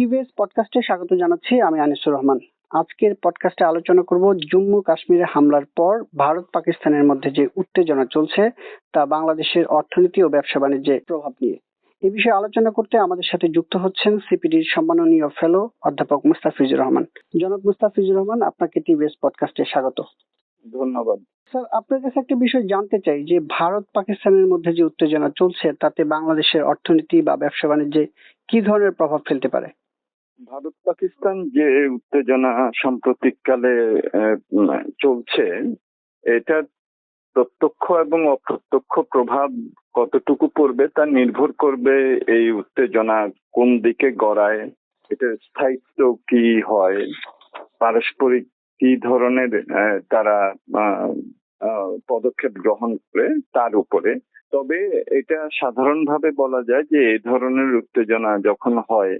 TVS পডকাস্টে স্বাগত জানাচ্ছি আমি আনিসুর রহমান। আজকের পডকাস্টে আলোচনা করব জম্মু কাশ্মীরে হামলার পর ভারত পাকিস্তানের মধ্যে যে উত্তেজনা চলছে তা বাংলাদেশের অর্থনীতি ও ব্যবসা বাণিজ্যে প্রভাব নিয়ে। এ বিষয়ে আলোচনা করতে আমাদের সাথে যুক্ত হচ্ছেন সিপিডির সম্মাননীয় ফেলো অধ্যাপক মুস্তাফিজুর রহমান। জনাব মুস্তাফিজুর রহমান আপনাকে টিভিএস পডকাস্টে স্বাগত। ধন্যবাদ। স্যার আপনার কাছে একটা বিষয় জানতে চাই যে ভারত পাকিস্তানের মধ্যে যে উত্তেজনা চলছে তাতে বাংলাদেশের অর্থনীতি বা ব্যবসা বাণিজ্যে কি ধরনের প্রভাব ফেলতে পারে? ভারত পাকিস্তান যে উত্তেজনা সাম্প্রতিককালে চলছে এটার প্রত্যক্ষ এবং অপ্রত্যক্ষ প্রভাব কতটুকু পড়বে তা নির্ভর করবে এই উত্তেজনা কোন দিকে গড়ায় এটার স্থায়িত্ব কি হয়, পারস্পরিক কি ধরনের তারা পদক্ষেপ গ্রহণ করে তার উপরে। তবে এটা সাধারণভাবে বলা যায় যে এই ধরনের উত্তেজনা যখন হয়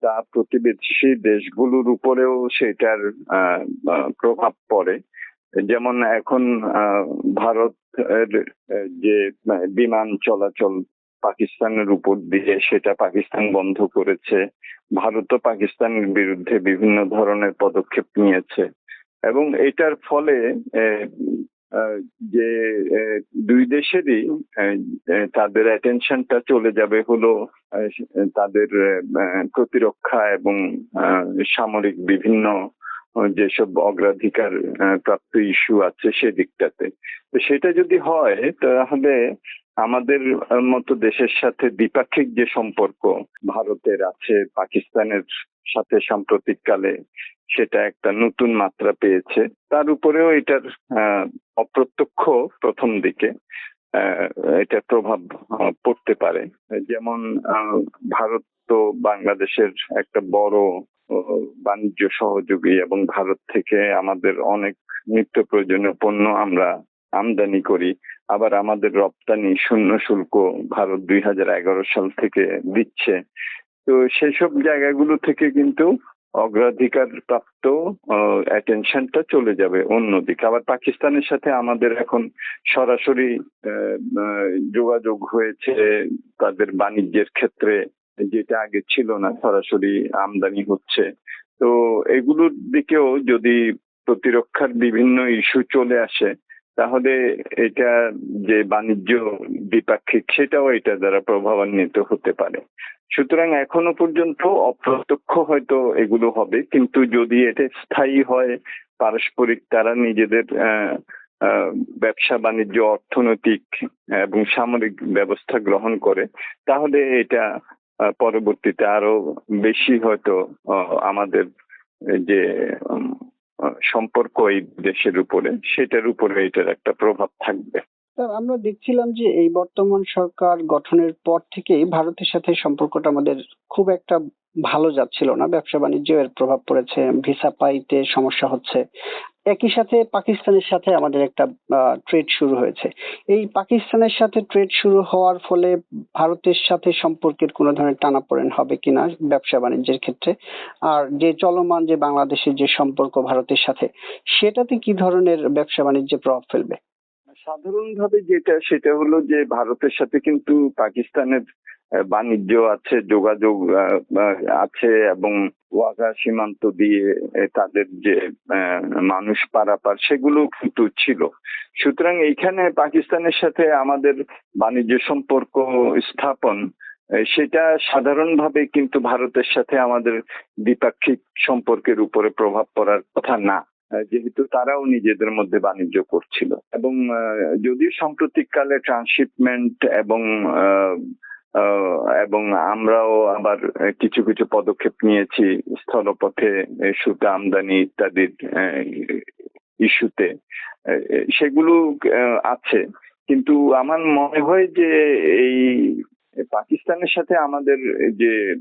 তা প্রতিবেশী দেশগুলোর উপরেও সেটার প্রভাব পড়ে। যেমন এখন আহ, যে বিমান চলাচল পাকিস্তানের উপর দিয়ে সেটা পাকিস্তান বন্ধ করেছে ভারতও পাকিস্তানের বিরুদ্ধে বিভিন্ন ধরনের পদক্ষেপ নিয়েছে। এবং এটার ফলে যে দুই দেশেরই তাদের অ্যাটেনশনটা চলে যাবে হলো তাদের প্রতিরক্ষা এবং সামরিক বিভিন্ন যেসব অগ্রাধিকার প্রাপ্ত ইস্যু আছে সেদিকটাতে। তো সেটা যদি হয়, তাহলে আমাদের মতো দেশের সাথে দ্বিপাক্ষিক যে সম্পর্ক, ভারতের আছে, পাকিস্তানের সাথে সাম্প্রতিককালে সেটা একটা নতুন মাত্রা পেয়েছে। তার উপরেও এটার অপ্রত্যক্ষ প্রথম দিকে এটার প্রভাব পড়তে পারে। যেমন ভারত তো বাংলাদেশের একটা বড় বাণিজ্য সহযোগী এবং ভারত থেকে আমাদের অনেক নিত্য প্রয়োজনীয় পণ্য আমরা আমদানি করি। আবার আমাদের রপ্তানি শূন্য শুল্ক ভারত দুই হাজার এগারো সাল থেকে দিচ্ছে। তো সেসব জায়গাগুলো থেকে কিন্তু অগ্রাধিকার প্রাপ্ত অ্যাটেনশনটা চলে যাবে অন্যদিকে। আবার পাকিস্তানের সাথে আমাদের এখন সরাসরি যোগাযোগ হয়েছে তাদের বাণিজ্যের ক্ষেত্রে, যেটা আগে ছিল না, সরাসরি আমদানি হচ্ছে। তো এগুলোর দিকেও যদি প্রতিরক্ষার বিভিন্ন ইস্যু চলে আসে, তাহলে এটা যে বাণিজ্য দ্বিপাক্ষিক, সেটাও এটা দ্বারা প্রভাবান্বিত হতে পারে। সুতরাং এখনও পর্যন্ত অপ্রত্যক্ষ হয়তো এগুলো হবে, কিন্তু যদি এটা স্থায়ী হয়, পারস্পরিক তারা নিজেদের ব্যবসা, বাণিজ্য, অর্থনৈতিক এবং সামরিক ব্যবস্থা গ্রহণ করে, তাহলে এটা পরবর্তীতে আরও বেশি হয়তো আমাদের যে সম্পর্ক এই দেশের উপরে, সেটার উপরে এটার একটা প্রভাব থাকবে। আমরা দেখছিলাম যে এই বর্তমান সরকার গঠনের পর থেকেই ভারতের সাথে সম্পর্কটা আমাদের খুব একটা ভালো যাচ্ছিল না। ব্যবসা বাণিজ্য এর প্রভাব পড়েছে, ভিসা পাইতে সমস্যা হচ্ছে। একই সাথে পাকিস্তানের সাথে আমাদের একটা ট্রেড শুরু হয়েছে। এই পাকিস্তানের সাথে ট্রেড শুরু হওয়ার ফলে ভারতের সাথে সম্পর্কের কোনো ধরনের টানাপোড়েন হবে কিনা ব্যবসা বাণিজ্যের ক্ষেত্রে? আর যে চলমান যে বাংলাদেশের যে সম্পর্ক ভারতের সাথে, সেটাতে কি ধরনের ব্যবসা বাণিজ্যে প্রভাব ফেলবে? সাধারণভাবে যেটা, সেটা হলো যে ভারতের সাথে কিন্তু পাকিস্তানের বাণিজ্য আছে, যোগাযোগ আছে এবং ওয়াঘা সীমান্ত দিয়ে তাদের যে মানুষ পারাপার সেগুলো কিন্তু ছিল। সুতরাং এইখানে পাকিস্তানের সাথে আমাদের বাণিজ্য সম্পর্ক স্থাপন সেটা সাধারণভাবে কিন্তু ভারতের সাথে আমাদের দ্বিপাক্ষিক সম্পর্কের উপরে প্রভাব পড়ার কথা না। যেহেতু তারাও নিজেদের মধ্যে বাণিজ্য করছিল। এবং যদিও সাম্প্রতিককালে ট্রান্সশিপমেন্ট এবং এবং আমরাও আবার কিছু কিছু পদক্ষেপ নিয়েছি স্থলপথে, সুতা আমদানি ইত্যাদির ইস্যুতে সেগুলো আছে। কিন্তু আমার মনে হয় যে এই পাকিস্তানের সাথে আমাদের যে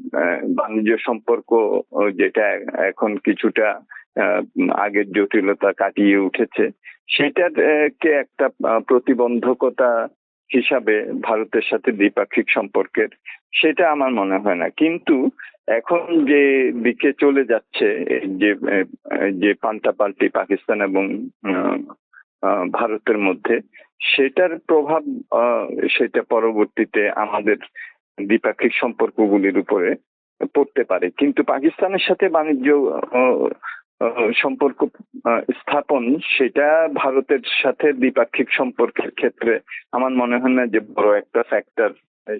বাণিজ্য সম্পর্ক, যেটা এখন কিছুটা আগের জটিলতা কাটিয়ে উঠেছে। সেটাকে একটা প্রতিবন্ধকতা হিসাবে ভারতের সাথে দ্বিপাক্ষিক সম্পর্কের, সেটা আমার মনে হয় না। কিন্তু এখন যে দিকে চলে যাচ্ছে যে যে পাল্টাপাল্টি পাকিস্তান এবং ভারতের মধ্যে, সেটার প্রভাব সেটা পরবর্তীতে আমাদের দ্বিপাক্ষিক সম্পর্কগুলির উপরে পড়তে পারে। কিন্তু পাকিস্তানের সাথে বাণিজ্য সম্পর্ক স্থাপন, সেটা ভারতের সাথে দ্বিপাক্ষিক সম্পর্কের ক্ষেত্রে আমার মনে হয় না যে বড় একটা ফ্যাক্টর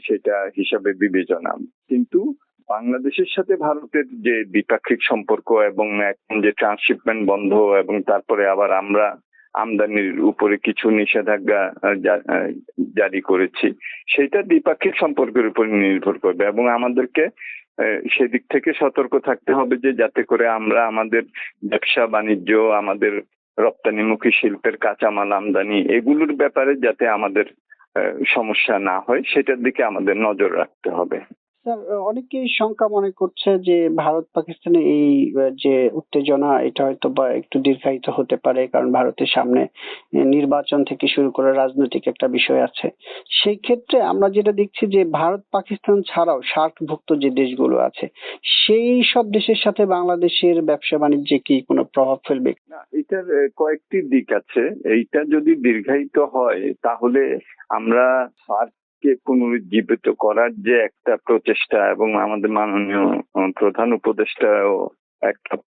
সেটা হিসাবে বিবেচনা। কিন্তু বাংলাদেশের সাথে ভারতের যে দ্বিপাক্ষিক সম্পর্ক এবং এখন যে ট্রান্সশিপমেন্ট বন্ধ এবং তারপরে আবার আমরা আমদানির উপরে কিছু নিষেধাজ্ঞা জারি করেছি, সেটা দ্বিপাক্ষিক সম্পর্কের উপর নির্ভর করবে এবং আমাদেরকে সেদিক থেকে সতর্ক থাকতে হবে যে যাতে করে আমরা আমাদের ব্যবসা, বাণিজ্য, আমাদের রপ্তানিমুখী শিল্পের কাঁচামাল আমদানি এগুলোর ব্যাপারে যাতে আমাদের সমস্যা না হয়, সেটার দিকে আমাদের নজর রাখতে হবে। স্যার, অনেকেই শঙ্কা মনে করছে যে ভারত পাকিস্তানের এই যে উত্তেজনা, এটা হয়তো বা একটু দীর্ঘায়িত হতে পারে, কারণ ভারতের সামনে নির্বাচন থেকে শুরু করে রাজনৈতিক একটা বিষয় আছে। সেই ক্ষেত্রে আমরা যেটা দেখছি যে ভারত পাকিস্তান ছাড়াও সার্কভুক্ত যে দেশগুলো আছে, সেই সব দেশের সাথে বাংলাদেশের ব্যবসা বাণিজ্যে কি কোনো প্রভাব ফেলবে? না, এটার কয়েকটি দিক আছে। এইটা যদি দীর্ঘায়িত হয়, তাহলে আমরা সার্ককে পুনরুজ্জীবিত করার যে একটা প্রচেষ্টা এবং আমাদের মাননীয় প্রধান উপদেষ্টাও একটা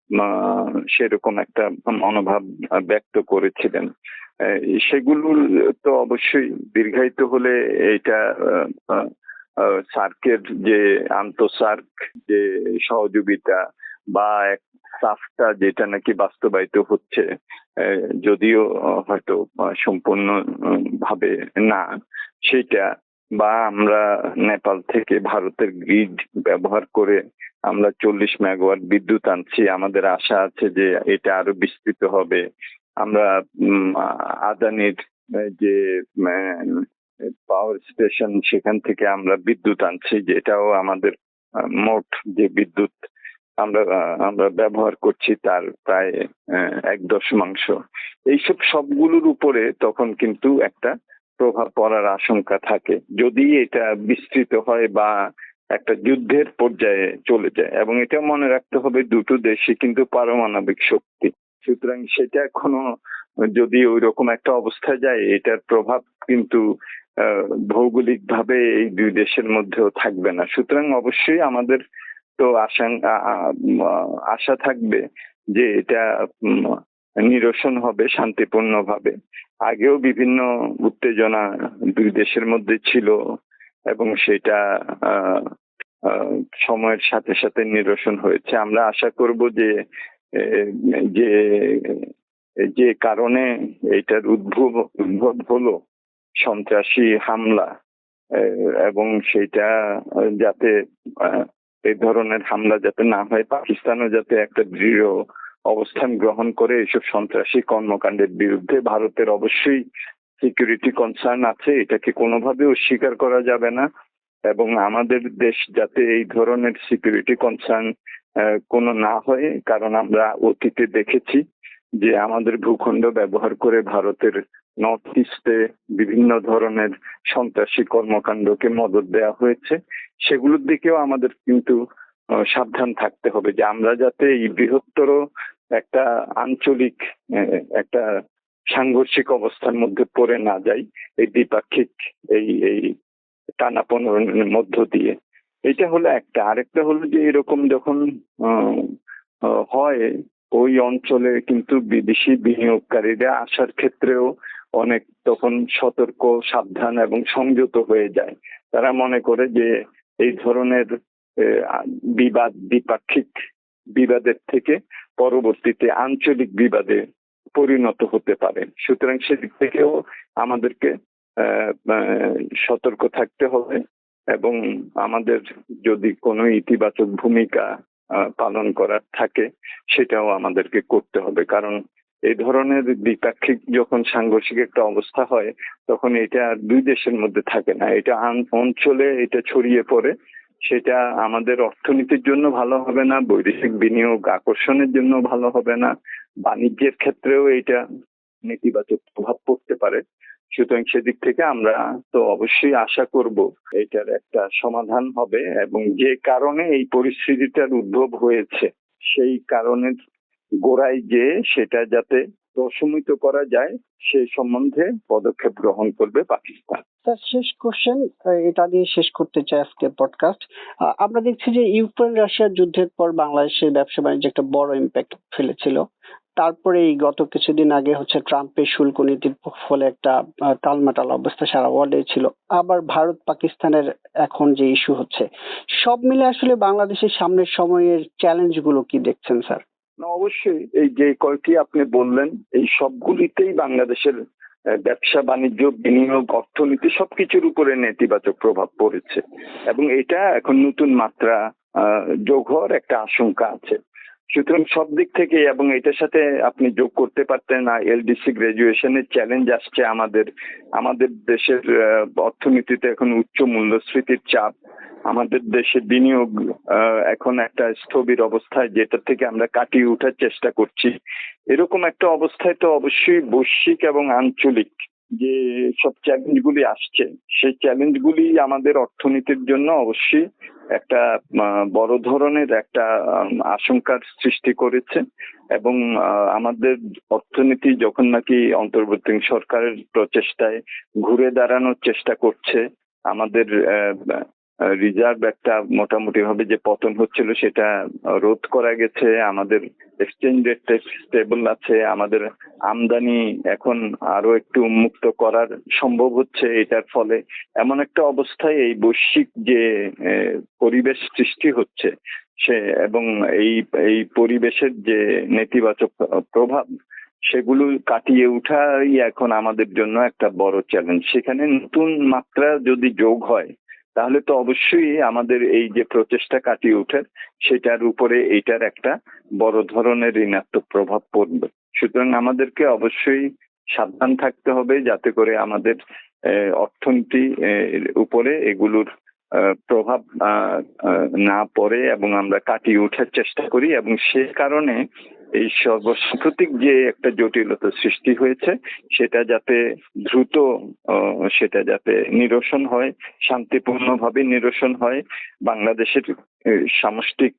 সেরকম একটা মনোভাব ব্যক্ত করেছিলেন। আহ, সেগুলোর তো অবশ্যই দীর্ঘায়িত হলে এটা সার্কের যে আন্তঃসার্ক যে সহযোগিতা বা এক সাফটা যেটা নাকি বাস্তবায়িত হচ্ছে যদিও হয়তো সম্পূর্ণ ভাবে না সেটা বা আমরা নেপাল থেকে ভারতের গ্রিড ব্যবহার করে আমরা চল্লিশ মেগাওয়াট বিদ্যুৎ আনছি। আমাদের আশা আছে যে এটা আরও বিস্তৃত হবে। আমরা আদানির যে পাওয়ার স্টেশন সেখান থেকে আমরা বিদ্যুৎ আনছি, যেটাও আমাদের মোট যে বিদ্যুৎ আমরা আমরা ব্যবহার করছি তার প্রায় এক দশমাংশ। এইসব সবগুলোর উপরে তখন কিন্তু একটা প্রভাব পড়ার আশঙ্কা থাকে। যদি এটা বিস্তৃত হয় বা একটা যুদ্ধের পর্যায়ে চলে যায়, এবং এটা মনে রাখতে হবে দুটো দেশই কিন্তু পারমাণবিক শক্তি। সুতরাং সেটা এখনও যদি ওই রকম একটা অবস্থায় যায়, এটার প্রভাব কিন্তু ভৌগোলিক ভাবে এই দুই দেশের মধ্যেও থাকবে না। সুতরাং অবশ্যই আমাদের তো আশঙ্কা আশা থাকবে যে এটা নিরসন হবে শান্তিপূর্ণভাবে। আগেও বিভিন্ন উত্তেজনা দুই দেশের মধ্যে ছিল এবং সেটা সময়ের সাথে সাথে নিরসন হয়েছে। আমরা আশা করব যে যে যে কারণে এটার উদ্ভব উদ্ভব হলো সন্ত্রাসী হামলা এবং সেটা যাতে এই ধরনের হামলা যাতে না হয়, পাকিস্তানও যাতে একটা দৃঢ় অবস্থান গ্রহণ করে এসব সন্ত্রাসী কর্মকাণ্ডের বিরুদ্ধে ভারতের অবশ্যই সিকিউরিটি কনসার্ন আছে। এটাকে কোনোভাবে অস্বীকার করা যাবে না। এবং আমাদের দেশ যাতে এই ধরনের সিকিউরিটি কনসার্ন কোনো না হয়, কারণ আমরা অতীতে দেখেছি যে আমাদের ভূখণ্ড ব্যবহার করে ভারতের নর্থ ইস্টে বিভিন্ন ধরনের সন্ত্রাসী কর্মকাণ্ডকে মদত দেওয়া হয়েছে। সেগুলোর দিকেও আমাদের কিন্তু সাবধান থাকতে হবে যে আমরা যাতে এই বৃহত্তর একটা আঞ্চলিক একটা সাংঘর্ষিক অবস্থার মধ্যে পড়ে না যাই, এই দ্বিপাক্ষিক এই এই টানাপোড়েনের মধ্য দিয়ে। এটা হলো একটা। আরেকটা হলো যে এরকম যখন হয়, ওই অঞ্চলে কিন্তু বিদেশি বিনিয়োগকারীরা আসার ক্ষেত্রেও অনেক তখন সতর্ক, সাবধান এবং সংযত হয়ে যায়। তারা মনে করে যে এই ধরনের বিবাদ দ্বিপাক্ষিক বিবাদের থেকে পরবর্তীতে আঞ্চলিক বিবাদে পরিণত হতে পারে। সুতরাং সেদিক থেকেও আমাদেরকে সতর্ক থাকতে হবে এবং আমাদের যদি কোনো ইতিবাচক ভূমিকা পালন করার থাকে, সেটাও আমাদেরকে করতে হবে। কারণ এই ধরনের দ্বিপাক্ষিক যখন সাংঘর্ষিক একটা অবস্থা হয়, তখন এটা দুই দেশের মধ্যে থাকে না। এটা অঞ্চলে এটা ছড়িয়ে পড়ে সেটা আমাদের অর্থনীতির জন্য ভালো হবে না, বৈদেশিক বিনিয়োগ আকর্ষণের জন্য ভালো হবে না, বাণিজ্যের ক্ষেত্রেও এটা নেতিবাচক প্রভাব পড়তে পারে। সুতরাং সেদিক থেকে আমরা তো অবশ্যই আশা করব এটার একটা সমাধান হবে এবং যে কারণে এই পরিস্থিতিটার উদ্ভব হয়েছে, সেই কারণের গোড়ায় যে সেটা যাতে প্রশমিত করা যায় সেই সম্বন্ধে পদক্ষেপ গ্রহণ করবে পাকিস্তান। স্যার শেষ কোশ্চেন এটা দিয়ে শেষ করতে চাই আজকে পডকাস্ট আমরা দেখছি যে ইউক্রেন রাশিয়ার যুদ্ধের পর বাংলাদেশের ব্যবসা বাণিজ্যে একটা বড় ইম্প্যাক্ট ফেলেছিল। তারপরে এই গত কিছুদিন আগে হচ্ছে ট্রাম্পের শুল্ক নীতির ফলে একটা আহ, টালমাটাল অবস্থা সারা ওয়ার্ল্ডে ছিল। আবার ভারত পাকিস্তানের এখন যে ইস্যু হচ্ছে। সব মিলে আসলে বাংলাদেশের সামনের সময়ের চ্যালেঞ্জগুলো কি দেখছেন স্যার? অবশ্যই এই যে কয়টি আপনি বললেন, এই সবগুলিতেই বাংলাদেশের ব্যবসা, বাণিজ্য, বিনিয়োগ, অর্থনীতি সবকিছুর উপরে নেতিবাচক প্রভাব পড়েছে। এবং এটা এখন নতুন মাত্রা যোগ হওয়ার একটা আশঙ্কা আছে। সুতরাং সব দিক থেকে এবং এটার সাথে আপনি যোগ করতে পারতেন না, এলডিসি গ্রাজুয়েশনের চ্যালেঞ্জ আসছে আমাদের। আমাদের দেশের অর্থনীতিতে এখন উচ্চ মূল্যস্ফীতির চাপ আমাদের দেশে বিনিয়োগ এখন একটা স্থবির অবস্থায় যেটা থেকে আমরা কাটিয়ে ওঠার চেষ্টা করছি। এরকম একটা অবস্থায় তো অবশ্যই বৈশ্বিক এবং আঞ্চলিক যে সব চ্যালেঞ্জগুলি আসছে, সেই চ্যালেঞ্জগুলি আমাদের অর্থনীতির জন্য অবশ্যই একটা বড় ধরনের একটা আশঙ্কার সৃষ্টি করেছে এবং আমাদের অর্থনীতি যখন নাকি অন্তর্বর্তী সরকারের প্রচেষ্টায় ঘুরে দাঁড়ানোর চেষ্টা করছে, আমাদের রিজার্ভ একটা মোটামুটি ভাবে যে পতন হচ্ছিল সেটা রোধ করা গেছে। আমাদের এক্সচেঞ্জ রেটটা স্টেবল আছে। আমাদের আমদানি এখন আরও একটু উন্মুক্ত করার সম্ভব হচ্ছে এটার ফলে। এমন একটা অবস্থায় এই বৈশ্বিক যে পরিবেশ সৃষ্টি হচ্ছে, সে এবং এই এই পরিবেশের যে নেতিবাচক প্রভাব, সেগুলো কাটিয়ে উঠাই এখন আমাদের জন্য একটা বড় চ্যালেঞ্জ সেখানে নতুন মাত্রা যদি যোগ হয় তাহলে তো অবশ্যই আমাদের এই যে প্রচেষ্টা কাটিয়ে ওঠার সেটার উপরে এইটার একটা বড় ধরনের ঋণাত্মক প্রভাব পড়বে। সুতরাং আমাদেরকে অবশ্যই সাবধান থাকতে হবে যাতে করে আমাদের অর্থনীতি উপরে এগুলোর প্রভাব না পড়ে এবং আমরা কাটিয়ে ওঠার চেষ্টা করি এবং সে কারণে এই সর্বসাম্প্রতিক যে একটা জটিলতা সৃষ্টি হয়েছে সেটা যাতে দ্রুত সেটা যাতে নিরসন হয় শান্তিপূর্ণভাবে নিরসন হয় বাংলাদেশের সামষ্টিক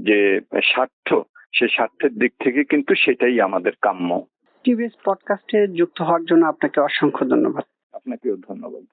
যে স্বার্থ সে স্বার্থের দিক থেকে কিন্তু সেটাই আমাদের কাম্য। টিভিএস পডকাস্টে যুক্ত হওয়ার জন্য আপনাকে অসংখ্য ধন্যবাদ। আপনাকেও ধন্যবাদ।